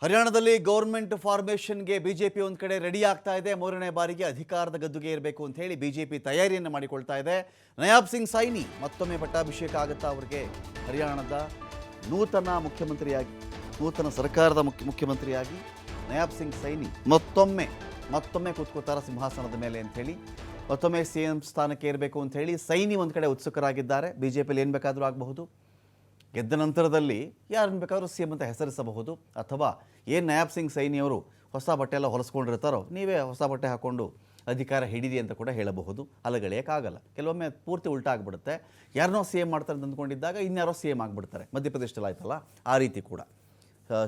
ಹರಿಯಾಣದಲ್ಲಿ government ಫಾರ್ಮೇಷನ್ಗೆ BJP ಒಂದು ಕಡೆ ರೆಡಿ ಆಗ್ತಾ ಇದೆ. ಮೂರನೇ ಬಾರಿಗೆ ಅಧಿಕಾರದ ಗದ್ದುಗೆ ಇರಬೇಕು ಅಂತ ಹೇಳಿ ಬಿಜೆಪಿ ತಯಾರಿಯನ್ನು ಮಾಡಿಕೊಳ್ತಾ ಇದೆ. ನಯಾಬ್ ಸಿಂಗ್ ಸೈನಿ ಮತ್ತೊಮ್ಮೆ ಪಟ್ಟಾಭಿಷೇಕ ಆಗುತ್ತಾ ಅವರಿಗೆ? ಹರಿಯಾಣದ ನೂತನ ಮುಖ್ಯಮಂತ್ರಿಯಾಗಿ, ನೂತನ ಸರ್ಕಾರದ ಮುಖ್ಯ, ಮುಖ್ಯಮಂತ್ರಿಯಾಗಿ ನಯಾಬ್ ಸಿಂಗ್ ಸೈನಿ ಮತ್ತೊಮ್ಮೆ ಮತ್ತೊಮ್ಮೆ ಕೂತ್ಕೋತಾರ ಸಿಂಹಾಸನದ ಮೇಲೆ ಅಂತ ಹೇಳಿ, ಮತ್ತೊಮ್ಮೆ ಸಿ ಎಂ ಸ್ಥಾನಕ್ಕೆ ಇರಬೇಕು ಅಂತ ಹೇಳಿ ಸೈನಿ ಒಂದು ಕಡೆ ಉತ್ಸುಕರಾಗಿದ್ದಾರೆ. ಬಿ ಏನು ಬೇಕಾದರೂ ಆಗಬಹುದು. ಗೆದ್ದ ನಂತರದಲ್ಲಿ ಯಾರನ್ನು ಬೇಕಾದರೂ ಸಿ ಎಂ ಅಂತ ಹೆಸರಿಸಬಹುದು. ಅಥವಾ ಏನು ನಯಾಬ್ ಸಿಂಗ್ ಸೈನಿಯವರು ಹೊಸ ಬಟ್ಟೆ ಎಲ್ಲ ಹೊಲಿಸ್ಕೊಂಡಿರ್ತಾರೋ, ನೀವೇ ಹೊಸ ಬಟ್ಟೆ ಹಾಕ್ಕೊಂಡು ಅಧಿಕಾರ ಹಿಡಿದಿ ಅಂತ ಕೂಡ ಹೇಳಬಹುದು. ಅಲಗಳೆಯೋಕ್ಕಾಗಲ್ಲ. ಕೆಲವೊಮ್ಮೆ ಪೂರ್ತಿ ಉಲ್ಟಾ ಆಗಿಬಿಡುತ್ತೆ. ಯಾರನ್ನೋ ಸಿ ಎಂ ಮಾಡ್ತಾರೆ ಅಂತ ಅಂದ್ಕೊಂಡಿದ್ದಾಗ ಇನ್ಯಾರೋ ಸಿ ಎಂ ಆಗಿಬಿಡ್ತಾರೆ. ಮಧ್ಯಪ್ರದೇಶದಲ್ಲಿ ಆಯ್ತಲ್ಲ? ಆ ರೀತಿ ಕೂಡ.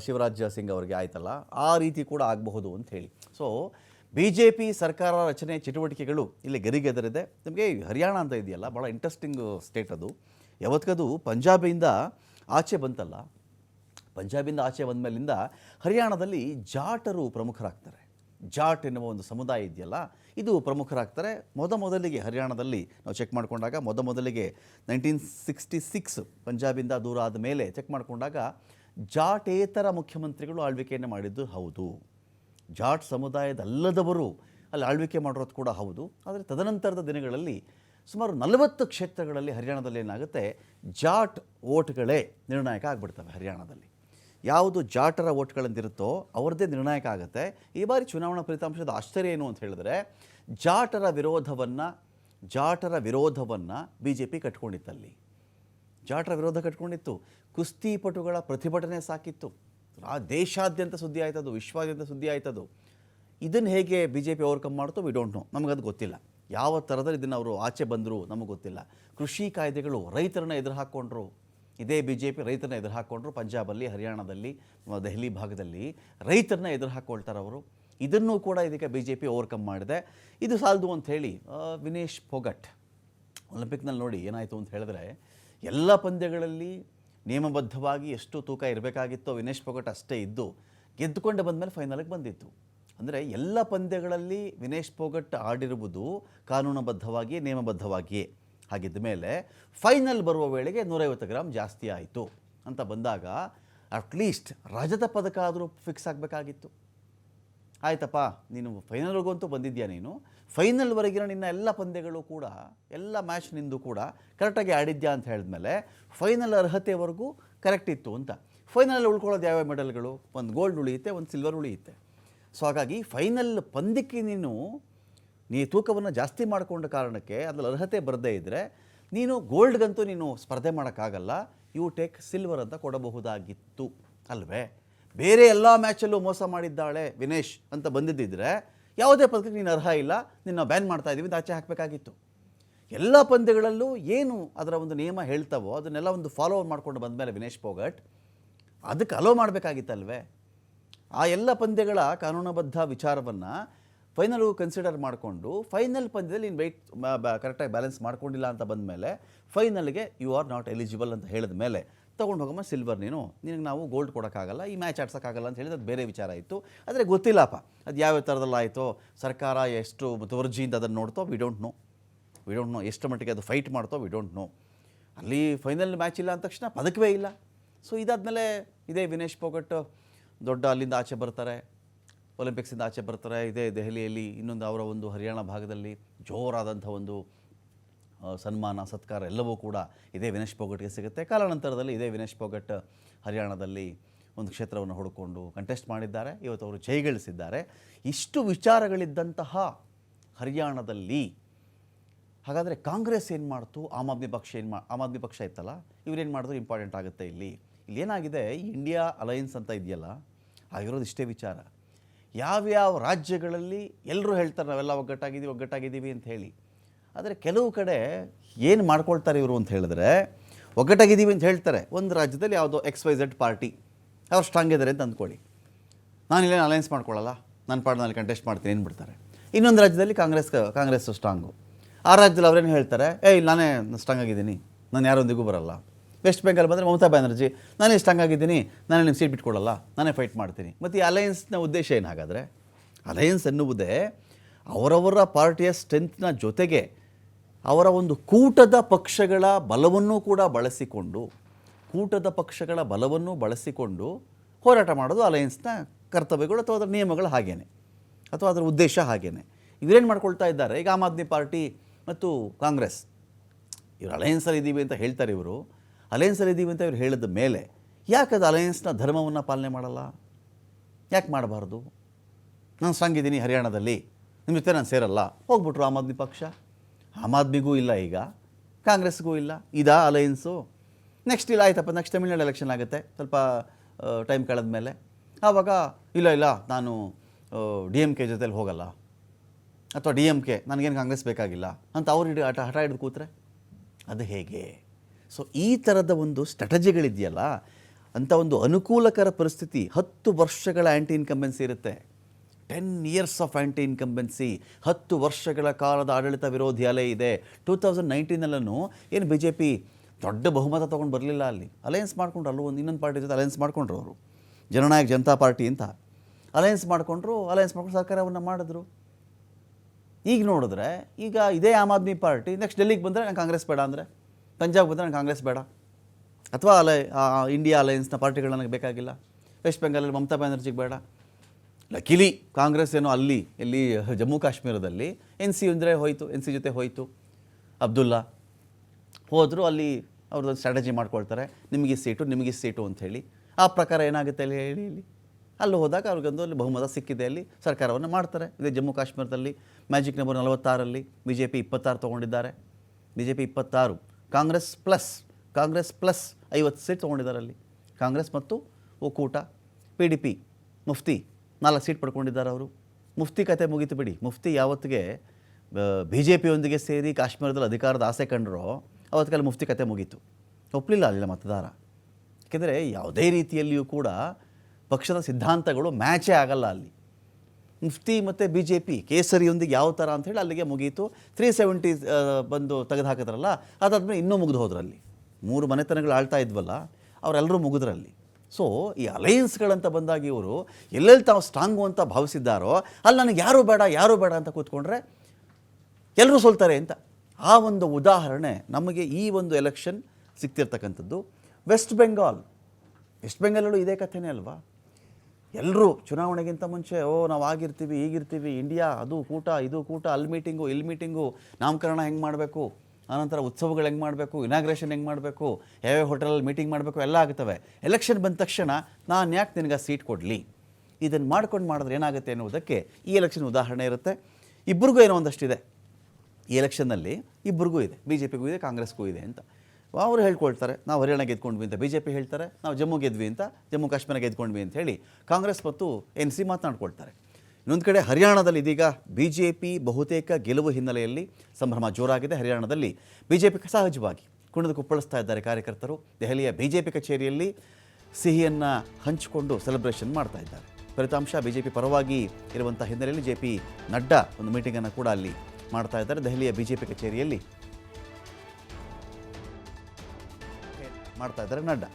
ಶಿವರಾಜ್ ಸಿಂಗ್ ಅವರಿಗೆ ಆಯ್ತಲ್ಲ? ಆ ರೀತಿ ಕೂಡ ಆಗಬಹುದು ಅಂತ ಹೇಳಿ. ಸೊ ಬಿ ಜೆ ಪಿ ಸರ್ಕಾರ ರಚನೆ ಚಟುವಟಿಕೆಗಳು ಇಲ್ಲಿ ಗರಿಗೆದರಿದೆ. ನಿಮಗೆ ಹರಿಯಾಣ ಅಂತ ಇದೆಯಲ್ಲ? ಭಾಳ ಇಂಟ್ರೆಸ್ಟಿಂಗ್ ಸ್ಟೇಟ್ ಅದು. ಯಾವತ್ತಿಗದು ಪಂಜಾಬಿಂದ ಆಚೆ ಬಂತಲ್ಲ. ಪಂಜಾಬಿಂದ ಆಚೆ ಬಂದ ಮೇಲಿಂದ ಹರಿಯಾಣದಲ್ಲಿ ಜಾಟರು ಪ್ರಮುಖರಾಗ್ತಾರೆ. ಜಾಟ್ ಎನ್ನುವ ಒಂದು ಸಮುದಾಯ ಇದೆಯಲ್ಲ, ಇದು ಪ್ರಮುಖರಾಗ್ತಾರೆ. ಮೊದ ಮೊದಲಿಗೆ ಹರಿಯಾಣದಲ್ಲಿ ನಾವು ಚೆಕ್ ಮಾಡಿಕೊಂಡಾಗ ಮೊದ ಮೊದಲಿಗೆ ನೈನ್ಟೀನ್ ಸಿಕ್ಸ್ಟಿ ಸಿಕ್ಸ್ ಪಂಜಾಬಿಂದ ದೂರ ಆದ ಮೇಲೆ ಚೆಕ್ ಮಾಡಿಕೊಂಡಾಗ ಜಾಟೇತರ ಮುಖ್ಯಮಂತ್ರಿಗಳು ಆಳ್ವಿಕೆಯನ್ನು ಮಾಡಿದ್ದು ಹೌದು. ಜಾಟ್ ಸಮುದಾಯದಲ್ಲದವರು ಅಲ್ಲಿ ಆಳ್ವಿಕೆ ಮಾಡಿರೋದು ಕೂಡ ಹೌದು. ಆದರೆ ತದನಂತರದ ದಿನಗಳಲ್ಲಿ ಸುಮಾರು ನಲವತ್ತು ಕ್ಷೇತ್ರಗಳಲ್ಲಿ ಹರಿಯಾಣದಲ್ಲಿ ಏನಾಗುತ್ತೆ? ಜಾಟ್ ಓಟ್ಗಳೇ ನಿರ್ಣಾಯಕ ಆಗಿಬಿಡ್ತವೆ ಹರಿಯಾಣದಲ್ಲಿ. ಯಾವುದು ಜಾಟರ ಓಟ್ಗಳಂತಿರುತ್ತೋ ಅವರದೇ ನಿರ್ಣಾಯಕ ಆಗುತ್ತೆ. ಈ ಬಾರಿ ಚುನಾವಣಾ ಫಲಿತಾಂಶದ ಆಶ್ಚರ್ಯ ಏನು ಅಂತ ಹೇಳಿದ್ರೆ, ಜಾಟರ ವಿರೋಧವನ್ನು ಜಾಟರ ವಿರೋಧವನ್ನು ಬಿ ಜೆ ಪಿ ಕಟ್ಕೊಂಡಿತ್ತಲ್ಲಿ. ಜಾಟರ ವಿರೋಧ ಕಟ್ಕೊಂಡಿತ್ತು. ಕುಸ್ತಿಪಟುಗಳ ಪ್ರತಿಭಟನೆ ಸಾಕಿತ್ತು. ಆ ದೇಶಾದ್ಯಂತ ಸುದ್ದಿ ಆಯ್ತದು, ವಿಶ್ವಾದ್ಯಂತ ಸುದ್ದಿ ಆಯ್ತದ್ದು ಇದನ್ನು ಹೇಗೆ ಬಿ ಜೆ ಪಿ ಓವರ್ಕಮ್ ಮಾಡ್ತೋ ವಿ ಡೋಂಟ್ ನೋ ನಮಗದು ಗೊತ್ತಿಲ್ಲ. ಯಾವ ಥರದಲ್ಲಿ ಇದನ್ನು ಅವರು ಆಚೆ ಬಂದರು ನಮಗೆ ಗೊತ್ತಿಲ್ಲ. ಕೃಷಿ ಕಾಯ್ದೆಗಳು ರೈತರನ್ನ ಎದುರು ಹಾಕ್ಕೊಂಡ್ರು. ಇದೇ ಬಿ ಜೆ ಪಿ ರೈತರನ್ನ ಎದುರು ಹಾಕ್ಕೊಂಡ್ರು. ಪಂಜಾಬಲ್ಲಿ, ಹರಿಯಾಣದಲ್ಲಿ ದೆಹಲಿ ಭಾಗದಲ್ಲಿ ರೈತರನ್ನ ಎದುರು ಹಾಕ್ಕೊಳ್ತಾರೆ ಅವರು. ಇದನ್ನು ಕೂಡ ಇದಕ್ಕೆ ಬಿ ಜೆ ಪಿ ಓವರ್ಕಮ್ ಮಾಡಿದೆ. ಇದು ಸಾಲದು ಅಂತ ಹೇಳಿ ವಿನೇಶ್ ಫೋಗಟ್ ಒಲಿಂಪಿಕ್ನಲ್ಲಿ ನೋಡಿ ಏನಾಯಿತು ಅಂತ ಹೇಳಿದ್ರೆ, ಎಲ್ಲ ಪಂದ್ಯಗಳಲ್ಲಿ ನಿಯಮಬದ್ಧವಾಗಿ ಎಷ್ಟು ತೂಕ ಇರಬೇಕಾಗಿತ್ತೋ ವಿನೇಶ್ ಫೋಗಟ್ ಅಷ್ಟೇ ಇದ್ದು, ಗೆದ್ದುಕೊಂಡು ಬಂದಮೇಲೆ ಫೈನಲಿಗೆ ಬಂದಿತ್ತು. ಅಂದರೆ ಎಲ್ಲ ಪಂದ್ಯಗಳಲ್ಲಿ ವಿನೇಶ್ ಪೋಗಟ್ ಆಡಿರುವುದು ಕಾನೂನುಬದ್ಧವಾಗಿಯೇ, ನಿಯಮಬದ್ಧವಾಗಿಯೇ. ಹಾಗಿದ್ದ ಮೇಲೆ ಫೈನಲ್ ಬರುವ ವೇಳೆಗೆ ನೂರೈವತ್ತು ಗ್ರಾಮ್ ಜಾಸ್ತಿ ಆಯಿತು ಅಂತ ಬಂದಾಗ ಅಟ್ಲೀಸ್ಟ್ ರಜತ ಪದಕ ಆದರೂ ಫಿಕ್ಸ್ ಆಗಬೇಕಾಗಿತ್ತು. ಆಯ್ತಪ್ಪ, ನೀನು ಫೈನಲ್ವರೆಗಂತೂ ಬಂದಿದ್ಯಾ ನೀನು? ಫೈನಲ್ವರೆಗಿನ ನಿನ್ನ ಎಲ್ಲ ಪಂದ್ಯಗಳು ಕೂಡ, ಎಲ್ಲ ಮ್ಯಾಚ್ ನಿಂದು ಕೂಡ ಕರೆಕ್ಟಾಗಿ ಆಡಿದ್ಯಾ ಅಂತ ಹೇಳಿದ್ಮೇಲೆ ಫೈನಲ್ ಅರ್ಹತೆವರೆಗೂ ಕರೆಕ್ಟ್ ಇತ್ತು ಅಂತ. ಫೈನಲ್ ಉಳ್ಕೊಳ್ಳೋದು ಯಾವ್ಯಾವ ಮೆಡಲ್ಗಳು ಒಂದು ಗೋಲ್ಡ್ ಉಳಿಯುತ್ತೆ, ಒಂದು ಸಿಲ್ವರ್ ಉಳಿಯುತ್ತೆ. ಸೊ ಹಾಗಾಗಿ ಫೈನಲ್ ಪಂದ್ಯಕ್ಕೆ ನೀನು, ನೀ ತೂಕವನ್ನು ಜಾಸ್ತಿ ಮಾಡಿಕೊಂಡ ಕಾರಣಕ್ಕೆ ಅದರಲ್ಲಿ ಅರ್ಹತೆ ಬರದೇ ಇದ್ದರೆ ನೀನು ಗೋಲ್ಡ್ಗಂತೂ ನೀನು ಸ್ಪರ್ಧೆ ಮಾಡೋಕ್ಕಾಗಲ್ಲ. ಯು ಟೇಕ್ ಸಿಲ್ವರ್ ಅಂತ ಕೊಡಬಹುದಾಗಿತ್ತು. ಅಲ್ವೇ? ಬೇರೆ ಎಲ್ಲ ಮ್ಯಾಚಲ್ಲೂ ಮೋಸ ಮಾಡಿದ್ದಾಳೆ ವಿನೇಶ್ ಅಂತ ಬಂದಿದ್ದಿದ್ರೆ ಯಾವುದೇ ಪದಕಕ್ಕೆ ನೀನು ಅರ್ಹ ಇಲ್ಲ. ನಿನ್ನ ಬ್ಯಾನ್ ಮಾಡ್ತಾ ಇದ್ದೀವಿ ಆಚೆ ಹಾಕಬೇಕಾಗಿತ್ತು. ಎಲ್ಲ ಪಂದ್ಯಗಳಲ್ಲೂ ಏನು ಅದರ ಒಂದು ನಿಯಮ ಹೇಳ್ತಾವೋ ಅದನ್ನೆಲ್ಲ ಒಂದು ಫಾಲೋ ಮಾಡ್ಕೊಂಡು ಬಂದಮೇಲೆ ವಿನೇಶ್ ಪೋಗಟ್. ಅದಕ್ಕೆ ಅಲೋ ಮಾಡಬೇಕಾಗಿತ್ತಲ್ವೇ? ಆ ಎಲ್ಲ ಪಂದ್ಯಗಳ ಕಾನೂನುಬದ್ಧ ವಿಚಾರವನ್ನು ಫೈನಲ್ ಕನ್ಸಿಡರ್ ಮಾಡಿಕೊಂಡು ಫೈನಲ್ ಪಂದ್ಯದಲ್ಲಿ ನೀನು ವೆಯ್ಟ್ ಕರೆಕ್ಟಾಗಿ ಬ್ಯಾಲೆನ್ಸ್ ಮಾಡ್ಕೊಂಡಿಲ್ಲ ಅಂತ ಬಂದ ಮೇಲೆ ಫೈನಲ್ಗೆ ಯು ಆರ್ ನಾಟ್ ಎಲಿಜಿಬಲ್ ಅಂತ ಹೇಳಿದ ಮೇಲೆ, ತೊಗೊಂಡು ಹೋಗಮ್ಮ ಸಿಲ್ವರ್ ನೀನು. ನಿನಗೆ ನಾವು ಗೋಲ್ಡ್ ಕೊಡೋಕ್ಕಾಗಲ್ಲ, ಈ ಮ್ಯಾಚ್ ಆಡ್ಸೋಕ್ಕಾಗಲ್ಲ ಅಂತ ಹೇಳಿದ್ರೆ ಅದು ಬೇರೆ ವಿಚಾರ ಇತ್ತು ಆದರೆ ಗೊತ್ತಿಲ್ಲಪ್ಪ, ಅದು ಯಾವ್ಯಾವ ಥರದಲ್ಲಾಯಿತೋ ಸರ್ಕಾರ ಎಷ್ಟು ಮುತುವರ್ಜಿಯಿಂದ ಅದನ್ನು ನೋಡ್ತೋ we don't know we don't know ಎಷ್ಟು ಮಟ್ಟಿಗೆ ಅದು ಫೈಟ್ ಮಾಡ್ತೋ ವಿ ಡೋಂಟ್ ನೋ ಅಲ್ಲಿ ಫೈನಲ್ ಮ್ಯಾಚ್ ಇಲ್ಲ ಅಂದ ತಕ್ಷಣ ಪದಕವೇ ಇಲ್ಲ. ಸೊ ಇದಾದಮೇಲೆ, ಇದೇ ವಿನೇಶ್ ಪೋಗಟ್ ದೊಡ್ಡ ಅಲ್ಲಿಂದ ಆಚೆ ಬರ್ತಾರೆ ಒಲಿಂಪಿಕ್ಸಿಂದ ಆಚೆ ಬರ್ತಾರೆ, ಇದೇ ದೆಹಲಿಯಲ್ಲಿ, ಇನ್ನೊಂದು ಅವರ ಒಂದು ಹರಿಯಾಣ ಭಾಗದಲ್ಲಿ ಜೋರಾದಂಥ ಒಂದು ಸನ್ಮಾನ, ಸತ್ಕಾರ ಎಲ್ಲವೂ ಕೂಡ ಇದೇ ವಿನೇಶ್ ಪೋಗಟ್ಗೆ ಸಿಗುತ್ತೆ. ಕಾಲಾನಂತರದಲ್ಲಿ ಇದೇ ವಿನೇಶ್ ಪೋಗಟ್ ಹರಿಯಾಣದಲ್ಲಿ ಒಂದು ಕ್ಷೇತ್ರವನ್ನು ಹುಡುಕೊಂಡು ಕಂಟೆಸ್ಟ್ ಮಾಡಿದ್ದಾರೆ. ಇವತ್ತು ಅವರು ಜಯಗಳಿಸಿದ್ದಾರೆ ಇಷ್ಟು ವಿಚಾರಗಳಿದ್ದಂತಹ ಹರಿಯಾಣದಲ್ಲಿ, ಹಾಗಾದರೆ ಕಾಂಗ್ರೆಸ್ ಏನು ಮಾಡ್ತು? ಆಮ್ ಆದ್ಮಿ ಪಕ್ಷ ಏನು ಮಾ, ಆಮ್ ಆದ್ಮಿ ಪಕ್ಷ ಇತ್ತಲ್ಲ? ಇವ್ರೇನು ಮಾಡಿದ್ರು? ಇಂಪಾರ್ಟೆಂಟ್ ಆಗುತ್ತೆ ಇಲ್ಲಿ. ಇಲ್ಲಿ ಏನಾಗಿದೆ ಇಂಡಿಯಾ ಅಲಯನ್ಸ್ ಅಂತ ಇದೆಯಲ್ಲ ಆಗಿರೋದು ಇಷ್ಟೇ ವಿಚಾರ. ಯಾವ್ಯಾವ ರಾಜ್ಯಗಳಲ್ಲಿ ಎಲ್ಲರೂ ಹೇಳ್ತಾರೆ, ನಾವೆಲ್ಲ ಒಗ್ಗಟ್ಟಾಗಿದ್ದೀವಿ ಒಗ್ಗಟ್ಟಾಗಿದ್ದೀವಿ ಅಂತ ಹೇಳಿ. ಆದರೆ ಕೆಲವು ಕಡೆ ಏನು ಮಾಡ್ಕೊಳ್ತಾರೆ ಇವರು ಅಂತ ಹೇಳಿದ್ರೆ, ಒಗ್ಗಟ್ಟಾಗಿದ್ದೀವಿ ಅಂತ ಹೇಳ್ತಾರೆ. ಒಂದು ರಾಜ್ಯದಲ್ಲಿ ಯಾವುದೋ ಎಕ್ಸ್ ವೈ ಝೆಡ್ ಪಾರ್ಟಿ, ಅವ್ರು ಸ್ಟ್ರಾಂಗ್ ಇದ್ದಾರೆ ಅಂತ ಅಂದ್ಕೊಳ್ಳಿ. ನಾನು ಇಲ್ಲೇನು ಅಲಯನ್ಸ್ ಮಾಡ್ಕೊಳ್ಳಲ್ಲ ನನ್ನ ಪಾಡ್ನಲ್ಲಿ ಕಂಟೆಸ್ಟ್ ಮಾಡ್ತೀನಿ ಏನು ಅಂದ್ಬಿಡ್ತಾರೆ. ಇನ್ನೊಂದು ರಾಜ್ಯದಲ್ಲಿ ಕಾಂಗ್ರೆಸ್ ಕಾಂಗ್ರೆಸ್ ಸ್ಟ್ರಾಂಗು. ಆ ರಾಜ್ಯದಲ್ಲಿ ಅವ್ರೇನು ಹೇಳ್ತಾರೆ, ಏ, ಇಲ್ಲ ನಾನೇ ಸ್ಟ್ರಾಂಗ್ ಆಗಿದ್ದೀನಿ, ನಾನು ಯಾರೊಂದಿಗೂ ಬರಲ್ಲ. ವೆಸ್ಟ್ ಬೆಂಗಾಲ್ ಬಂದರೆ ಮಮತಾ ಬ್ಯಾನರ್ಜಿ, ನಾನು ಇಷ್ಟು ಹಂಗಾಗಿದ್ದೀನಿ, ನಾನು ನಿಮ್ಮ ಸೀಟ್ ಬಿಟ್ಕೊಡಲ್ಲ, ನಾನೇ ಫೈಟ್ ಮಾಡ್ತೀನಿ. ಮತ್ತು ಈ ಅಲಯನ್ಸ್ನ ಉದ್ದೇಶ ಏನು ಹಾಗಾದರೆ ಅಲಯನ್ಸ್ ಎನ್ನುವುದೇ ಅವರವರ ಪಾರ್ಟಿಯ ಸ್ಟ್ರೆಂತ್ನ ಜೊತೆಗೆ ಅವರ ಒಂದು ಕೂಟದ ಪಕ್ಷಗಳ ಬಲವನ್ನು ಕೂಡ ಬಳಸಿಕೊಂಡು, ಕೂಟದ ಪಕ್ಷಗಳ ಬಲವನ್ನು ಬಳಸಿಕೊಂಡು ಹೋರಾಟ ಮಾಡೋದು ಅಲಯನ್ಸ್ನ ಕರ್ತವ್ಯಗಳು ಅಥವಾ ಅದರ ನಿಯಮಗಳು ಹಾಗೇನೆ, ಅಥವಾ ಅದರ ಉದ್ದೇಶ ಹಾಗೇನೆ. ಇವರೇನು ಮಾಡ್ಕೊಳ್ತಾ ಇದ್ದಾರೆ? ಈಗ ಆಮ್ ಆದ್ಮಿ ಪಾರ್ಟಿ ಮತ್ತು ಕಾಂಗ್ರೆಸ್. ಇವರು ಅಲಯನ್ಸಲ್ಲಿ ಇದ್ದೀವಿ ಅಂತ ಹೇಳ್ತಾರೆ ಇವರು. ಅಲಯನ್ಸಲ್ಲಿ ಇದ್ದೀವಿ ಅಂತ ಇವ್ರು ಹೇಳಿದ ಮೇಲೆ ಯಾಕೆ ಅದು ಅಲಯನ್ಸ್ನ ಧರ್ಮವನ್ನು ಪಾಲನೆ ಮಾಡಲ್ಲ? ಯಾಕೆ ಮಾಡಬಾರ್ದು? ನಾನು ಸಂಗಿದ್ದೀನಿ ಹರಿಯಾಣದಲ್ಲಿ, ನಿಮ್ಮ ಜೊತೆ ನಾನು ಸೇರಲ್ಲ. ಹೋಗ್ಬಿಟ್ರು ಆಮ್ ಆದ್ಮಿ ಪಕ್ಷ. ಆಮ್ ಆದ್ಮಿಗೂ ಇಲ್ಲ ಈಗ. ಕಾಂಗ್ರೆಸ್ಗೂ ಇಲ್ಲ. ಇದಾ ಅಲಯನ್ಸು? ನೆಕ್ಸ್ಟ್ ಇಲ್ಲ, ಆಯ್ತಪ್ಪ ನೆಕ್ಸ್ಟ್ ತಮಿಳ್ನಾಡು ಎಲೆಕ್ಷನ್ ಆಗುತ್ತೆ. ಸ್ವಲ್ಪ ಟೈಮ್ ಕಳೆದ ಮೇಲೆ. ಆವಾಗ, ಇಲ್ಲ ಇಲ್ಲ, ನಾನು ಡಿ ಎಂ ಕೆ ಜೊತೆಲಿ ಹೋಗಲ್ಲ. ಅಥವಾ ಡಿ ಎಂ ಕೆ, ನನಗೇನು ಕಾಂಗ್ರೆಸ್ ಬೇಕಾಗಿಲ್ಲ ಅಂತ ಅವ್ರು ಹಿಡಿ ಆಟ ಹಠ ಹಿಡಿದು ಕೂತ್ರೆ? ಅದು ಹೇಗೆ? ಸೊ ಈ ಥರದ ಒಂದು ಸ್ಟ್ರಾಟಜಿಗಳಿದೆಯಲ್ಲ ಅಂಥ ಒಂದು ಅನುಕೂಲಕರ ಪರಿಸ್ಥಿತಿ ಹತ್ತು ವರ್ಷಗಳ ಆ್ಯಂಟಿ ಇನ್ಕಂಬೆನ್ಸಿ ಇರುತ್ತೆ. Ten years of anti incumbency ಹತ್ತು ವರ್ಷಗಳ ಕಾಲದ ಆಡಳಿತ ವಿರೋಧಿ ಅಲೆ ಇದೆ. ಟೂ ತೌಸಂಡ್ ನೈನ್ಟೀನಲ್ಲೂ ಏನು ಬಿ ಜೆ ಪಿ ದೊಡ್ಡ ಬಹುಮತ ತೊಗೊಂಡು ಬರಲಿಲ್ಲ ಅಲ್ಲಿ. ಅಲಯನ್ಸ್ ಮಾಡಿಕೊಂಡ್ರು ಅಲ್ಲೂ ಒಂದು ಇನ್ನೊಂದು ಪಾರ್ಟಿ ಜೊತೆ ಅಲಯನ್ಸ್ ಮಾಡಿಕೊಂಡ್ರು ಅವರು. ಜನನಾಯಕ ಜನತಾ ಪಾರ್ಟಿ ಅಂತ. ಅಲಯನ್ಸ್ ಮಾಡಿಕೊಂಡ್ರು ಅಲಯನ್ಸ್ ಮಾಡ್ಕೊಂಡು ಸರ್ಕಾರವನ್ನು ಮಾಡಿದ್ರು. ಈಗ ನೋಡಿದ್ರೆ, ಈಗ ಇದೇ ಆಮ್ ಆದ್ಮಿ ಪಾರ್ಟಿ ನೆಕ್ಸ್ಟ್ ಡೆಲ್ಲಿಗೆ ಬಂದರೆ ಕಾಂಗ್ರೆಸ್ ಬೇಡ ಅಂದರೆ ಪಂಜಾಬ್ ಬಂದರೆ ನಂಗೆ ಕಾಂಗ್ರೆಸ್ ಬೇಡ. ಅಥವಾ ಅಲೈ ಇಂಡಿಯಾ ಅಲಯನ್ಸ್ನ ಪಾರ್ಟಿಗಳು ನನಗೆ ಬೇಕಾಗಿಲ್ಲ. ವೆಸ್ಟ್ ಬೆಂಗಾಲಲ್ಲಿ ಮಮತಾ ಬ್ಯಾನರ್ಜಿಗೆ ಬೇಡ. ಲಕಿಲಿ. ಕಾಂಗ್ರೆಸ್ ಏನೋ ಅಲ್ಲಿ ಇಲ್ಲಿ ಜಮ್ಮು ಕಾಶ್ಮೀರದಲ್ಲಿ ಎನ್ ಸಿ ಅಂದರೆ ಹೋಯಿತು ಎನ್ ಸಿ ಜೊತೆ ಹೋಯಿತು. ಅಬ್ದುಲ್ಲಾ. ಹೋದರೂ ಅಲ್ಲಿ ಅವ್ರದ್ದು ಸ್ಟ್ರಾಟಜಿ ಮಾಡ್ಕೊಳ್ತಾರೆ. ನಿಮಗೆ ಸೀಟು ನಿಮಗೆ ಸೀಟು ಅಂತ ಹೇಳಿ. ಆ ಪ್ರಕಾರ ಏನಾಗುತ್ತೆ ಅಲ್ಲಿ ಹೇಳಿ ಇಲ್ಲಿ ಅಲ್ಲಿ ಹೋದಾಗ ಅವ್ರಿಗೊಂದು ಅಲ್ಲಿ ಬಹುಮತ ಸಿಕ್ಕಿದೆ ಅಲ್ಲಿ ಸರ್ಕಾರವನ್ನು ಮಾಡ್ತಾರೆ. ಇದೇ ಜಮ್ಮು ಕಾಶ್ಮೀರದಲ್ಲಿ ಮ್ಯಾಜಿಕ್ ನಂಬರ್ ನಲವತ್ತಾರಲ್ಲಿ ಬಿ ಜೆ ಪಿ ಇಪ್ಪತ್ತಾರು ತೊಗೊಂಡಿದ್ದಾರೆ. ಬಿ ಜೆ ಪಿ ಇಪ್ಪತ್ತಾರು. ಕಾಂಗ್ರೆಸ್ ಪ್ಲಸ್ ಕಾಂಗ್ರೆಸ್ ಪ್ಲಸ್ ಐವತ್ತು ಸೀಟ್ ತೊಗೊಂಡಿದ್ದಾರೆ ಅಲ್ಲಿ ಕಾಂಗ್ರೆಸ್ ಮತ್ತು ಒಕ್ಕೂಟ, ಪಿ ಡಿ ಪಿ, ಮುಫ್ತಿ, ನಾಲ್ಕು ಸೀಟ್ ಪಡ್ಕೊಂಡಿದ್ದಾರೆ ಅವರು. ಮುಫ್ತಿ ಕತೆ ಮುಗೀತು ಬಿಡಿ. ಮುಫ್ತಿ ಯಾವತ್ತಿಗೆ, ಬಿ ಜೆ ಪಿಯೊಂದಿಗೆ ಸೇರಿ ಕಾಶ್ಮೀರದಲ್ಲಿ ಅಧಿಕಾರದ ಆಸೆ ಕಂಡ್ರೋ, ಅವತ್ತಿಗೆಲ್ಲ ಮುಫ್ತಿ ಕತೆ ಮುಗೀತು. ಒಪ್ಪಲಿಲ್ಲ ಅಲ್ಲಿನ ಮತದಾರ. ಏಕೆಂದರೆ ಯಾವುದೇ ರೀತಿಯಲ್ಲಿಯೂ ಕೂಡ ಪಕ್ಷದ ಸಿದ್ಧಾಂತಗಳು ಮ್ಯಾಚೇ ಆಗಲ್ಲ ಅಲ್ಲಿ. ಮುಫ್ತಿ ಮತ್ತು ಬಿ ಜೆ ಪಿ ಕೇಸರಿಯೊಂದಿಗೆ ಯಾವ ಥರ ಅಂಥೇಳಿ ಅಲ್ಲಿಗೆ ಮುಗೀತು. ತ್ರೀ ಸೆವೆಂಟಿ ಬಂದು ತೆಗೆದು ಹಾಕಿದ್ರಲ್ಲ ಅದಾದ್ಮೇಲೆ ಇನ್ನೂ ಮುಗಿದು ಹೋದ್ರಲ್ಲಿ ಮೂರು ಮನೆತನಗಳು ಆಳ್ತಾ ಇದ್ವಲ್ಲ ಅವರೆಲ್ಲರೂ ಮುಗಿದ್ರಲ್ಲಿ ಸೊ ಈ ಅಲಯನ್ಸ್ಗಳಂತ ಬಂದಾಗ ಇವರು ಎಲ್ಲೆಲ್ಲಿ ತಾವು ಸ್ಟ್ರಾಂಗು ಅಂತ ಭಾವಿಸಿದ್ದಾರೋ, ಅಲ್ಲಿ ನನಗೆ ಯಾರು ಬೇಡ ಯಾರು ಬೇಡ ಅಂತ ಕೂತ್ಕೊಂಡ್ರೆ ಎಲ್ಲರೂ ಸೋಲ್ತಾರೆ ಅಂತ. ಆ ಒಂದು ಉದಾಹರಣೆ ನಮಗೆ ಈ ಒಂದು ಎಲೆಕ್ಷನ್ ಸಿಗ್ತಿರ್ತಕ್ಕಂಥದ್ದು. ವೆಸ್ಟ್ ಬೆಂಗಾಲ್ ವೆಸ್ಟ್ ಬೆಂಗಾಲಲ್ಲೂ ಇದೇ ಕಥೆನೇ ಅಲ್ವಾ? ಎಲ್ಲರೂ ಚುನಾವಣೆಗಿಂತ ಮುಂಚೆ, ಓ, ನಾವು ಆಗಿರ್ತೀವಿ, ಈಗಿರ್ತೀವಿ ಇಂಡಿಯಾ ಅದು ಕೂಟ, ಇದು ಕೂಟ, ಅಲ್ಲಿ ಮೀಟಿಂಗು ಇಲ್ಲಿ ಮೀಟಿಂಗು ನಾಮಕರಣ ಹೆಂಗೆ ಮಾಡಬೇಕು? ಆನಂತರ ಉತ್ಸವಗಳು ಹೆಂಗೆ ಮಾಡಬೇಕು? ಇನಾಗ್ರೇಷನ್ ಹೆಂಗೆ ಮಾಡಬೇಕು? ಯಾವ್ಯಾವ ಹೋಟೆಲಲ್ಲಿ ಮೀಟಿಂಗ್ ಮಾಡಬೇಕು? ಎಲ್ಲ ಆಗ್ತವೆ. ಎಲೆಕ್ಷನ್ ಬಂದ ತಕ್ಷಣ ನಾನು ಯಾಕೆ ನಿನಗೆ ಸೀಟ್ ಕೊಡಲಿ? ಇದನ್ನು ಮಾಡ್ಕೊಂಡು ಮಾಡಿದ್ರೆ ಏನಾಗುತ್ತೆ ಎನ್ನುವುದಕ್ಕೆ ಈ ಎಲೆಕ್ಷನ್ ಉದಾಹರಣೆ ಇರುತ್ತೆ. ಇಬ್ಬರಿಗೂ ಏನೋ ಒಂದಷ್ಟಿದೆ. ಈ ಎಲೆಕ್ಷನ್ನಲ್ಲಿ ಇಬ್ಬರಿಗೂ ಇದೆ. ಬಿ ಜೆ ಪಿಗೂ ಇದೆ ಕಾಂಗ್ರೆಸ್ಗೂ ಇದೆ ಅಂತ. ಅವರು ಹೇಳ್ಕೊಳ್ತಾರೆ. ನಾವು ಹರಿಯಾಣ ಗೆದ್ಕೊಂಡ್ವಿ ಅಂತ ಬಿ ಜೆ ಪಿ ಹೇಳ್ತಾರೆ. ನಾವು ಜಮ್ಮು ಗೆದ್ವಿ ಅಂತ ಜಮ್ಮು ಕಾಶ್ಮೀರ ಗೆದ್ಕೊಂಡ್ವಿ ಅಂತ ಹೇಳಿ ಕಾಂಗ್ರೆಸ್ ಮತ್ತು ಎನ್ ಸಿ ಮಾತನಾಡ್ಕೊಳ್ತಾರೆ. ಇನ್ನೊಂದು ಕಡೆ ಹರಿಯಾಣದಲ್ಲಿ ಇದೀಗ ಬಿ ಜೆ ಪಿ ಬಹುತೇಕ ಗೆಲುವು ಹಿನ್ನೆಲೆಯಲ್ಲಿ ಸಂಭ್ರಮ ಜೋರಾಗಿದೆ. ಹರಿಯಾಣದಲ್ಲಿ ಬಿ ಜೆ ಪಿ ಸಹಜವಾಗಿ ಕುಣಿದು ಕುಪ್ಪಳಿಸ್ತಾ ಇದ್ದಾರೆ ಕಾರ್ಯಕರ್ತರು. ದೆಹಲಿಯ ಬಿ ಜೆ ಪಿ ಕಚೇರಿಯಲ್ಲಿ ಸಿಹಿಯನ್ನು ಹಂಚಿಕೊಂಡು ಸೆಲೆಬ್ರೇಷನ್ ಮಾಡ್ತಾ ಇದ್ದಾರೆ. ಫಲಿತಾಂಶ ಬಿ ಜೆ ಪಿ ಪರವಾಗಿ ಇರುವಂಥ ಹಿನ್ನೆಲೆಯಲ್ಲಿ ಜೆ ಪಿ ನಡ್ಡಾ ಒಂದು ಮೀಟಿಂಗನ್ನು ಕೂಡ ಅಲ್ಲಿ ಮಾಡ್ತಾ ಇದ್ದಾರೆ. ದೆಹಲಿಯ ಬಿ ಜೆ ಪಿ ಕಚೇರಿಯಲ್ಲಿ ಮಾಡ್ತಾ ಇದ್ದಾರೆ ನಡ್ಡಾ.